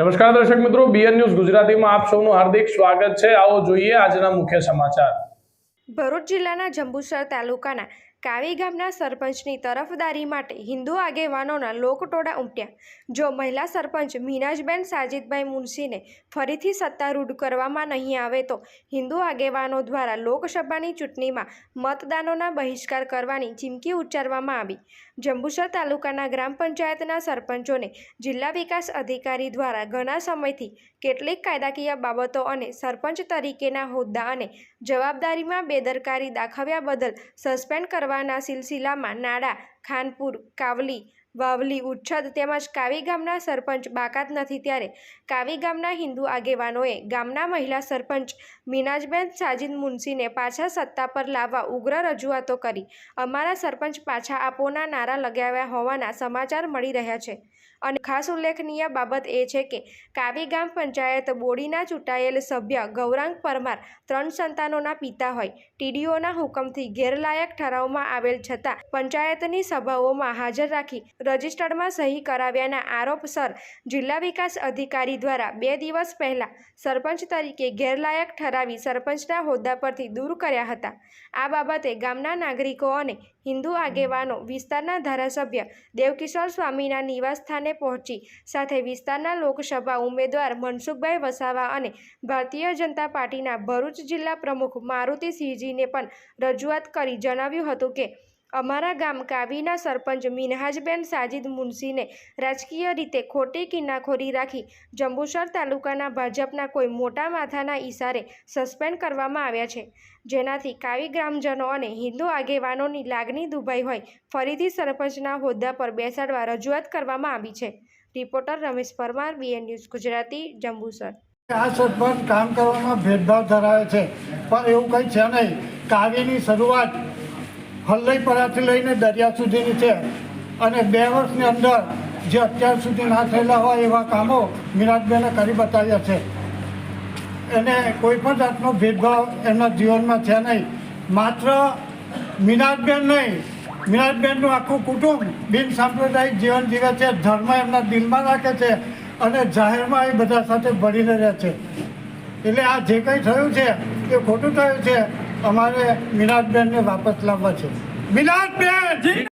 નમસ્કાર દર્શક મિત્રો બીએન ન્યૂઝ ગુજરાતીમાં આપ સૌનું હાર્દિક સ્વાગત છે. આવો જોઈએ આજના મુખ્ય સમાચાર. ભરૂચ જિલ્લાના જંબુસર તાલુકાના કાવી ગામના સરપંચની તરફદારી માટે હિન્દુ આગેવાનોના લોકટોળા ઉમટ્યા. જો મહિલા સરપંચ મીનાજબેન સાજિદભાઈ મુનશીને ફરીથી સત્તારૂઢ કરવામાં નહીં આવે તો હિન્દુ આગેવાનો દ્વારા લોકસભાની ચૂંટણીમાં મતદાનોના બહિષ્કાર કરવાની ચીમકી ઉચ્ચારવામાં આવી. જંબુસર તાલુકાના ગ્રામ પંચાયતના સરપંચોને જિલ્લા વિકાસ અધિકારી દ્વારા ઘણા સમયથી કેટલીક કાયદાકીય બાબતો અને સરપંચ તરીકેના હોદ્દા અને જવાબદારીમાં બેદરકારી દાખવ્યા બદલ suspend કરવાના સિલસિલામાં Nada Khanpur, Kavli, Vavli, Uchhad તેમજ કાવી ગામના સરપંચ બાકાત નથી ત્યારે. કાવી ગામના હિન્દુ આગેવાનોએ ગામના મહિલા સરપંચ મીનાજબેન સાજિદ મુનશીને પાછા સત્તા પર લાવવા ઉગ્ર રજૂઆતો કરી. અમારા સરપંચ પાછા આપોના નારા લગાવ્યા હોવાના સમાચાર મળી રહ્યા છે. અને ખાસ ઉલ્લેખનીય બાબત એ છે કે, કાવી ગામ પંચાયત બોડીના ચૂંટાયેલ સભ્ય ગૌરાંગ પરમાર ત્રણ સંતાનોના પિતા હોય. ટીડીઓના હુકમથી ગેરલાયક ઠરાવમાં આવેલ છતાં પંચાયતની સભાઓમાં હાજર રાખી રજિસ્ટરમાં સહી કરાવ્યાના આરોપસર જિલ્લા વિકાસ અધિકારી દ્વારા બે દિવસ પહેલાં સરપંચ તરીકે ગેરલાયક ઠરાવી સરપંચના હોદ્દા પરથી દૂર કર્યા હતા. આ બાબતે ગામના નાગરિકો અને હિન્દુ આગેવાનો વિસ્તારના ધારાસભ્ય દેવકિશોર સ્વામીના નિવાસસ્થાને પહોંચી સાથે વિસ્તારના લોકસભા ઉમેદવાર મનસુખભાઈ વસાવા અને ભારતીય જનતા પાર્ટીના ભરૂચ જિલ્લા પ્રમુખ મારુતિ સિંહજીને પણ રજૂઆત કરી જણાવ્યું હતું કે અમારા ગામ કાવીના સરપંચ મિનહાજબેન સાજિદ મુનશીને રાજકીય રીતે ખોટી કિન્નાખોરી રાખી જંબુસર તાલુકાના ભાજપના કોઈ મોટા માથાના ઈશારે સસ્પેન્ડ કરવામાં આવ્યા છે. જેનાથી કાવી ગ્રામજનો અને હિન્દુ આગેવાનોની લાગણી દુભાઈ હોય ફરીથી સરપંચના હોદ્દા પર બેસાડવા રજૂઆત કરવામાં આવી છે. Reporter Ramesh Parmar, BN news Gujarati, Jambusar. આ સરપંચ કામ કરવામાં ભેદભાવ ધરાવે છે, પણ એવું કંઈ છે નહીં. કાવ્યની શરૂઆત હલ્લઈપરાથી લઈને દરિયા સુધીની છે. અને બે વર્ષની અંદર જે અત્યાર સુધી ના થયેલા હોય એવા કામો મિરાજબેને કરી બતાવ્યા છે. એને કોઈ પણ જાતનો ભેદભાવ એમના જીવનમાં છે નહીં. માત્ર મિનાજબેન નહીં મિનાજબેનનું આખું કુટુંબ બિન સાંપ્રદાયિક જીવન જીવે છે, ધર્મ એમના દિલમાં રાખે છે અને જાહેરમાં એ બધા સાથે ભળીને રહે છે. એટલે આ જે કંઈ થયું છે એ ખોટું થયું છે. અમારે મિનાજબેનને વાપસ લાવવા છે. મિનાજબેન